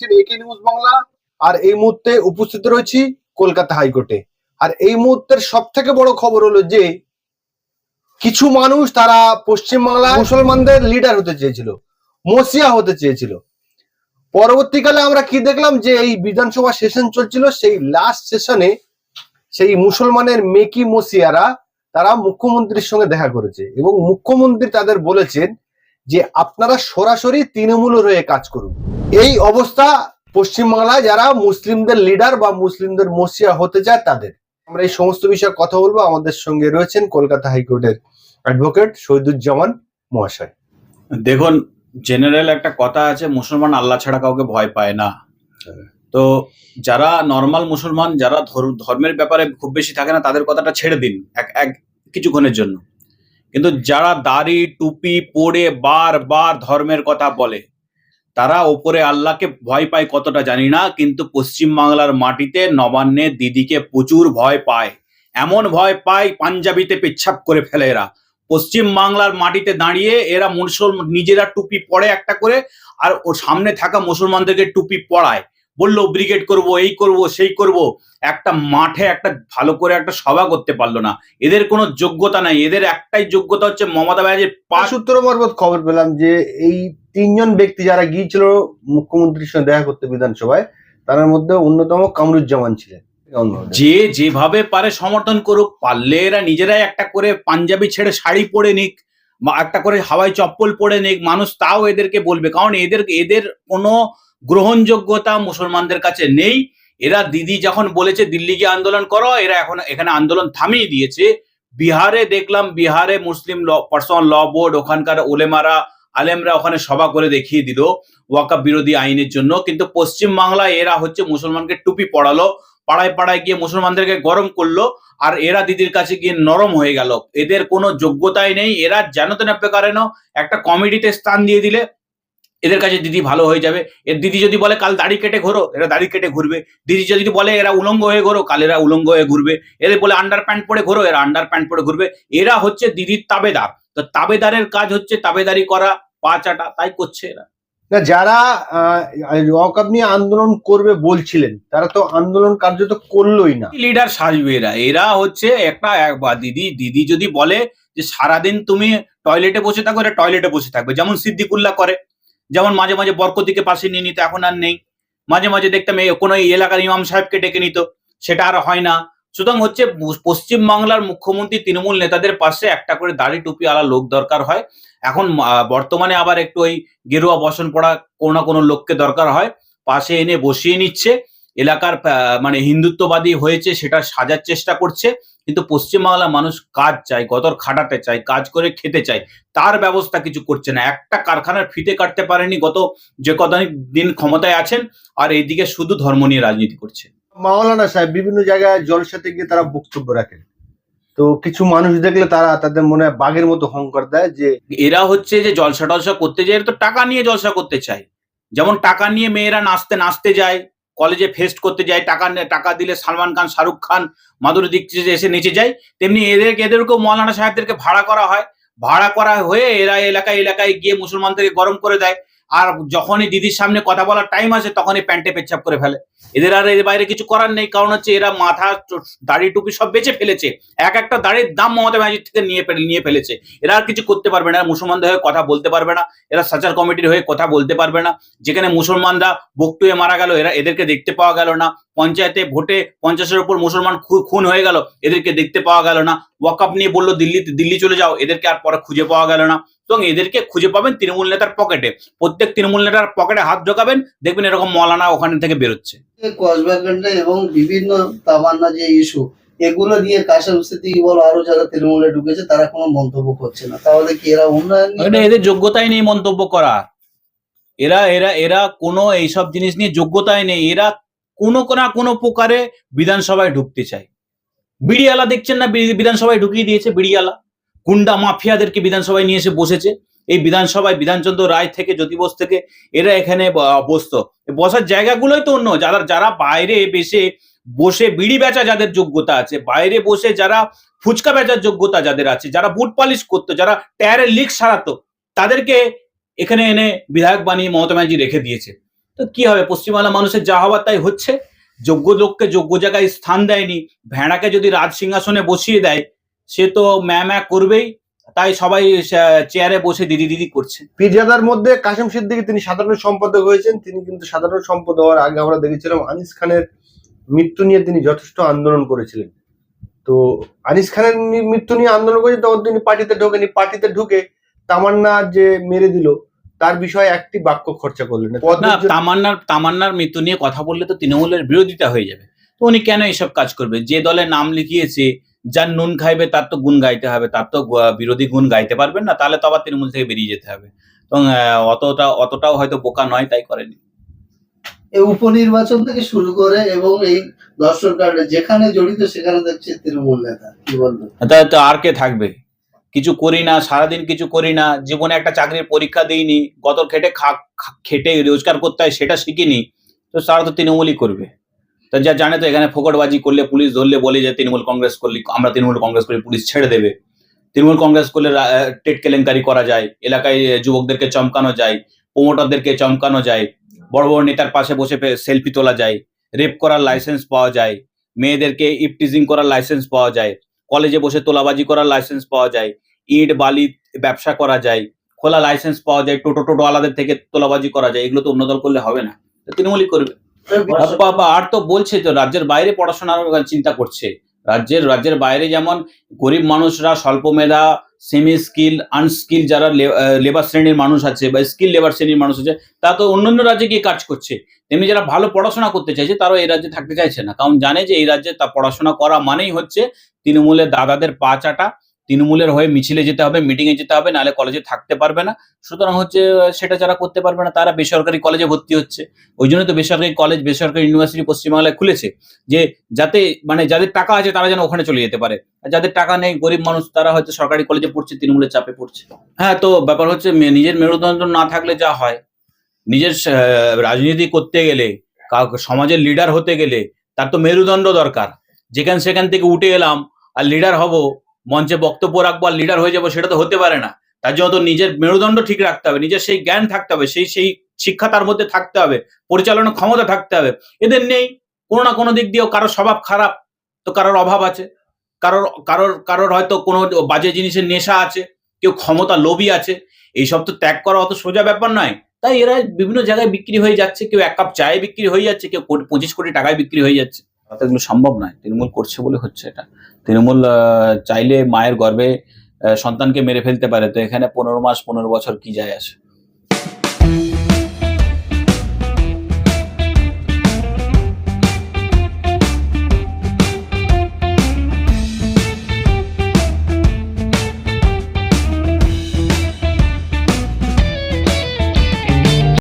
দেখছেন একে নিউজ বাংলা, আর এই মুহূর্তে উপস্থিত রয়েছি কলকাতা হাইকোর্টে। আর এই মুহূর্তের সব থেকে বড় খবর হলো যে, কিছু মানুষ তারা পশ্চিমবাংলায় মুসলমানদের লিডার হতে চেয়েছিল মসিয়া হতে চেয়েছিল। পরবর্তীকালে আমরা কি দেখলাম যে, এই বিধানসভা সেশন চলছিল, সেই লাস্ট সেশনে সেই মুসলমানের মেকি মসিয়ারা তারা মুখ্যমন্ত্রীর সঙ্গে দেখা করেছে এবং মুখ্যমন্ত্রী তাদের বলেছেন যে আপনারা সরাসরি তৃণমূলের হয়ে কাজ করুন। এই অবস্থা পশ্চিমবাংলায় যারা মুসলিমদের লিডার বা মুসলিমদের মসিয়া হতে চায় তাদের। আমরা এই সমস্ত বিষয়ে কথা বলব। আমাদের সঙ্গে রয়েছেন কলকাতা হাইকোর্টের অ্যাডভোকেট শহীদুজ্জামান মহাশয়। দেখুন জেনারেল একটা কথা আছে, মুসলমান আল্লাহ ছাড়া কাউকে ভয় পায় না। তো যারা নর্মাল মুসলমান, যারা ধর- ধর্মের ব্যাপারে খুব বেশি থাকে না, তাদের কথাটা ছেড়ে দিন, এক এক কিছুক্ষণের জন্য। কিন্তু যারা দাড়ি, টুপি পরে বারবার ধর্মের কথা বলে, তারা ওপরে আল্লাহকে ভয় পায় কতটা জানি না, কিন্তু পশ্চিম বাংলার মাটিতে নবান্নে দিদিকে প্রচুর ভয় পায়। এমন ভয় পায় পাঞ্জাবিতে পেচ্ছাপ করে ফেলে এরা। পশ্চিম বাংলার মাটিতে দাঁড়িয়ে এরা মুসল নিজেরা টুপি পরে একটা করে, আর ওর সামনে থাকা মুসলমানদেরকে টুপি পড়ায় বলল ব্রিগেড করব এই করব সেই করব। একটা মাঠে একটা ভালো করে একটা সভা করতে পারল না। এদের কোনো যোগ্যতা নাই। এদের একটাই যোগ্যতা হচ্ছে মমতা ব্যানার্জির পা সূত্র মারফত খবর পেলাম যে এই তিনজন ব্যক্তি যারা গিয়েছিল মুখ্যমন্ত্রীর সঙ্গে দেখা করতে বিধানসভায় তার মধ্যে অন্যতম কামরুজ্জামান ছিলেন। যে যেভাবে পারে সমর্থন করুক পারলে এরা নিজেরাই একটা করে পাঞ্জাবি ছেড়ে শাড়ি পরে নিক বা একটা করে হাওয়াই চপ্পল পরে নিক মানুষ তাও এদেরকে বলবে। কারণ এদের এদের কোনো গ্রহণযোগ্যতা মুসলমানদের কাছে নেই। এরা দিদি যখন বলেছে দিল্লি গিয়ে আন্দোলন করো, এরা এখন এখানে আন্দোলন থামিয়ে দিয়েছে। বিহারে দেখলাম, বিহারে মুসলিম ল, পার্সোনাল ল বোর্ড, ওখানকার ওলেমারা, আলেমরা ওখানে সভা করে দেখিয়ে দিল ওয়াকাব বিরোধী আইনের জন্য। কিন্তু পশ্চিম বাংলায় এরা হচ্ছে মুসলমানকে টুপি পড়ালো পাড়ায় পাড়ায় গিয়ে মুসলমানদেরকে গরম করল আর এরা দিদির কাছে গিয়ে নরম হয়ে গেল। এদের কোনো যোগ্যতাই নেই। এরা যেন তেন একটা কমিটিতে স্থান দিয়ে দিলে এদের কাছে দিদি ভালো হয়ে যাবে। এর দিদি যদি বলে কাল দাড়ি কেটে ঘোরো এরা দাড়ি কেটে ঘুরবে। দিদি যদি বলে এরা উলঙ্গ হয়ে ঘোরো কাল এরা উলঙ্গ হয়ে ঘুরবে। এদের বলে আন্ডার প্যান্ট পরে ঘোরো এরা আন্ডার প্যান্ট পরে ঘুরবে। এরা হচ্ছে দিদির তাবেদার। তো তাবেদারের কাজ হচ্ছে তাবেদারি করা পা চাটা তাই করছে এরা। না যারা ওয়াকআপ নিয়ে আন্দোলন করবে বলছিলেন তারা তো আন্দোলন কার্য তো করলোই না। লিডার সাজবে এরা। এরা হচ্ছে একটা এক বা দিদি দিদি যদি বলে যে সারাদিন তুমি টয়লেটে বসে থাকো এরা টয়লেটে বসে থাকবে। যেমন সিদ্দিকুল্লাহ করে। যেমন মাঝে মাঝে বরকতিকে পাশে নিয়ে নিত, এখন আর নেই। মাঝে মাঝে দেখতাম এই কোনো এলাকার ইমাম সাহেবকে ডেকে নিত, সেটা আর হয় না। সুতরাং হচ্ছে পশ্চিমবাংলার মুখ্যমন্ত্রী তৃণমূল নেতাদের পাশে একটা করে দাড়ি টুপি আলা লোক দরকার হয়। এখন বর্তমানে আবার একটু ওই গেরুয়া বসন পড়া কোনো না কোনো লোককে দরকার হয়। পাশে এনে বসিয়ে নিচ্ছে। এলাকার মানে হিন্দুত্ববাদী হয়েছে সেটা সাজার চেষ্টা করছে কিন্তু পশ্চিমবাংলার মানুষ কাজ চায় গদর খাটাতে চায় কাজ করে খেতে চায় তার ব্যবস্থা কিছু করছে না। একটা কারখানার ফিতে কাটতে পারেনি গত যে কদিন দিন ক্ষমতায় আছেন আর এইদিকে শুধু ধর্ম নিয়ে রাজনীতি করছে। মাওলানা সাহেব বিভিন্ন জায়গায় জলসাতে গিয়ে তারা বক্তব্য রাখেন। তো কিছু মানুষ দেখলে তারা তাদের মনে হয় বাঘের মতো হংকার দেয় যে এরা হচ্ছে যে জলসা টলসা করতে যায় এরা তো টাকা নিয়ে জলসা করতে চায়। যেমন টাকা নিয়ে মেয়েরা নাচতে নাচতে যায় কলেজে ফেস্ট করতে যায় টাকা টাকা দিলে সালমান খান, শাহরুখ খান মাধুরী দীক্ষিত এসে নিচে যায় তেমনি এদের, এদেরকেও মৌলানা সাহেবদেরকে ভাড়া করা হয়। ভাড়া করা হয়ে এরা এলাকায় এলাকায় গিয়ে মুসলমানদেরকে গরম করে দেয়। আর যখনই দিদির সামনে কথা বলার টাইম আসে, তখনই প্যান্টে পেচ্ছাপ করে ফেলে। এদের আর এর বাইরে কিছু করার নেই, কারণ হচ্ছে এরা মাথা, দাড়ি, টুপি সব বেচে ফেলেছে। এক একটা দাড়ির দাম মমতা ব্যানার্জির থেকে নিয়ে নিয়ে ফেলেছে। এরা আর কিছু করতে পারবে না মুসলমানদের হয়ে কথা বলতে পারবে না, এরা সাচার কমিটির হয়ে কথা বলতে পারবে না। যেখানে মুসলমানরা বকটুয়ে মারা গেল, এরা এদেরকে দেখতে পাওয়া গেল না। পঞ্চায়েতে ভোটে পঞ্চাশের উপর মুসলমান খুন হয়ে গেল, এদেরকে দেখতে পাওয়া গেল না। ওয়াকআপ নিয়ে বলল, দিল্লিতে, দিল্লি চলে যাও, এদেরকে আর পরে খুঁজে পাওয়া গেল না। এবং এদেরকে খুঁজে পাবেন তৃণমূল নেতার পকেটে। প্রত্যেক তৃণমূল নেতার পকেটে হাত ঢোকাবেন দেখবেন এরকম মলানা ওখান থেকে বেরোচ্ছে। এবং বিভিন্ন তামান্না যে ইস্যু এগুলো নিয়ে কাশেম সিদ্দিকি বলো আরও যারা তৃণমূলে ঢুকেছে তারা কোনো মন্তব্য করছে না। তাহলে কি এরা উন্নয়ন এদের যোগ্যতাই নেই মন্তব্য করা। এরা এরা এরা কোনো এইসব জিনিস নিয়ে যোগ্যতাই নেই। এরা কোনো না কোনো প্রকারে বিধানসভায় ঢুকতে চায়। বিড়িয়ালা দেখছেন না? বিধানসভায় ঢুকিয়ে দিয়েছে বিড়িয়ালা। গুন্ডা মাফিয়াদেরকে বিধানসভায় নিয়ে এসে বসেছে। এই বিধানসভায় বিধানচন্দ্র রায় থেকে, জ্যোতিবোস থেকে এরা এখানে বসতো বসার জায়গাগুলোই তো অন্য। যারা যারা বাইরে বেশে বসে বিড়ি বেচা যাদের যোগ্যতা আছে, বাইরে বসে যারা ফুচকা বেচার যোগ্যতা যাদের আছে, যারা বুট পালিশ করতো, যারা টায়ারের লিক সারাতো, তাদেরকে এখানে এনে বিধায়ক বানিয়ে মমতা ব্যানার্জি রেখে দিয়েছে। তো তো কি হবে? পশ্চিমবাংলা মানুষের যা হওয়ার তাই হচ্ছে। যোগ্য লোককে যোগ্য জায়গায় স্থান দেয়নি। ভেড়াকে যদি রাজ সিংহাসনে বসিয়ে দেয় সে তো ম্যা ম্যা করবেই তাই সবাই চেয়ারে বসে দিদি দিদি করছে। পীরজাদার মধ্যে কাশেম সিদ্দিকী তিনি সাধারণ সম্পাদক হয়েছেন তিনি কিন্তু সাধারণ সম্পাদক হওয়ার আগে আমরা দেখেছিলাম আনিস খানের মৃত্যু নিয়ে তিনি যথেষ্ট আন্দোলন করেছিলেন। তো আনিস খানের মৃত্যু নিয়ে আন্দোলন করেছেন তখন তিনি পার্টিতে ঢোকেনি পার্টিতে ঢুকে তামান্না যে মেরে দিল তার বিষয়ে একটি বাক্য খরচা করলেন। না। তামান্নার তামান্নার মৃত্যু নিয়ে কথা বললে তো তৃণমূলের বিরোধিতা হয়ে যাবে। তো উনি কেন এইসব কাজ করবে? যে দলে নাম লিখিয়েছে যার নুন খাইবে তার তো গুণ গাইতে হবে তার তো বিরোধী গুণ গাইতে পারবেন না তাহলে তো আবার তৃণমূল থেকে বেরিয়ে যেতে হবে। এবং অতটা অতটাও হয়তো বোকা নয় তাই করেনি। এই উপনির্বাচন থেকে শুরু করে এবং এই দর্শন কার্ডে যেখানে জড়িত সেখানে দেখছি তৃণমূল নেতা কি বলব তা আর কে থাকবে? কিছু করি না সারাদিন কিছু করি না জীবনে একটা চাকরির পরীক্ষা দিইনি গত খেটে খা- খা- খেটে রোজগার করতে হয় সেটা শিখিনি তো তারা তো তৃণমূলই করবে। তা যা জানে তো এখানে ফোকটবাজি করলে পুলিশ ধরলে বলে যে তৃণমূল কংগ্রেস করলে, আমরা তৃণমূল কংগ্রেস করলে পুলিশ ছেড়ে দেবে। তৃণমূল কংগ্রেস করলে টেট কেলেঙ্কারি করা যায়, এলাকায় যুবকদেরকে চমকানো যায়, প্রমোটারদেরকে চমকানো যায়, বড় বড় নেতার পাশে বসে সেলফি তোলা যায়, রেপ করার লাইসেন্স পাওয়া যায়, মেয়েদেরকে ইপটিজিং করার লাইসেন্স পাওয়া যায়, কলেজে বসে তোলাবাজি করার লাইসেন্স পাওয়া যায়, ইট, বালি ব্যবসা করা যায়, খোলা লাইসেন্স পাওয়া যায়, টোটো টোটো আলাদের থেকে তোলাবাজি করা যায়, এগুলো তো অন্য দল করলে হবে না। তৃণমূলই করবে। আর তো বলছে তো, রাজ্যের বাইরে পড়াশোনার চিন্তা করছে। রাজ্যের রাজ্যের বাইরে যেমন গরিব মানুষরা স্বল্প মেধা সেমি স্কিল আনস্কিল যারা লেবার শ্রেণির মানুষ আছে বা স্কিল লেবার শ্রেণির মানুষ আছে, তা তো অন্যান্য রাজ্যে গিয়ে কাজ করছে। তেমনি যারা ভালো পড়াশোনা করতে চাইছে, তারাও এই রাজ্যে থাকতে চাইছে না। কারণ জানে যে এই রাজ্যে তা পড়াশোনা করা মানেই হচ্ছে তৃণমূলের দাদাদের পা চাটা তৃণমূলের হয়ে মিছিলে যেতে হবে মিটিং এ যেতে হবে, নাহলে কলেজে থাকতে পারবে না। সুতরাং হচ্ছে সেটা যারা করতে পারবে না, তারা বেসরকারি কলেজে ভর্তি হচ্ছে। ওই জন্য তো বেসরকারি কলেজ বেসরকারি ইউনিভার্সিটি পশ্চিমবাংলায় খুলেছে যে, যাতে মানে যাদের টাকা আছে, তারা যেন ওখানে চলে যেতে পারে। যাদের টাকা নেই, গরিব মানুষ, তারা হয়তো সরকারি কলেজে পড়ছে, তৃণমূলের চাপে পড়ছে। হ্যাঁ তো ব্যাপার হচ্ছে নিজের মেরুদণ্ড না থাকলে যা হয়। নিজের রাজনীতি করতে গেলে সমাজের লিডার হতে গেলে, তার তো মেরুদণ্ড দরকার। যেখান সেখান থেকে উঠে এলাম, আর লিডার হব মঞ্চে বক্তব্য রাখব আর লিডার হয়ে যাব সেটা তো হতে পারে না। তার জন্য তো নিজের মেরুদণ্ড ঠিক রাখতে হবে, নিজের সেই জ্ঞান থাকতে হবে, সেই সেই শিক্ষা তার মধ্যে থাকতে হবে, পরিচালনা ক্ষমতা থাকতে হবে। এদের নেই, কোনো না কোনো দিক দিয়েও কারোর স্বভাব খারাপ, তো কারোর অভাব আছে, কারোর কারোর কারোর হয়তো কোনো বাজে জিনিসের নেশা আছে, কেউ ক্ষমতা লোভী আছে, এইসব তো ত্যাগ করা অত সোজা ব্যাপার নয়। তাই এরা বিভিন্ন জায়গায় বিক্রি হয়ে যাচ্ছে, কেউ এক কাপ চায়ে বিক্রি হয়ে যাচ্ছে, কেউ পঁচিশ কোটি টাকায় বিক্রি হয়ে যাচ্ছে। তাতে এগুলো সম্ভব নয়। তৃণমূল করছে বলে হচ্ছে এটা। তৃণমূল চাইলে মায়ের গর্বে সন্তানকে মেরে ফেলতে পারে। তো এখানে পনেরো মাস, পনেরো বছর কি যায় আসে?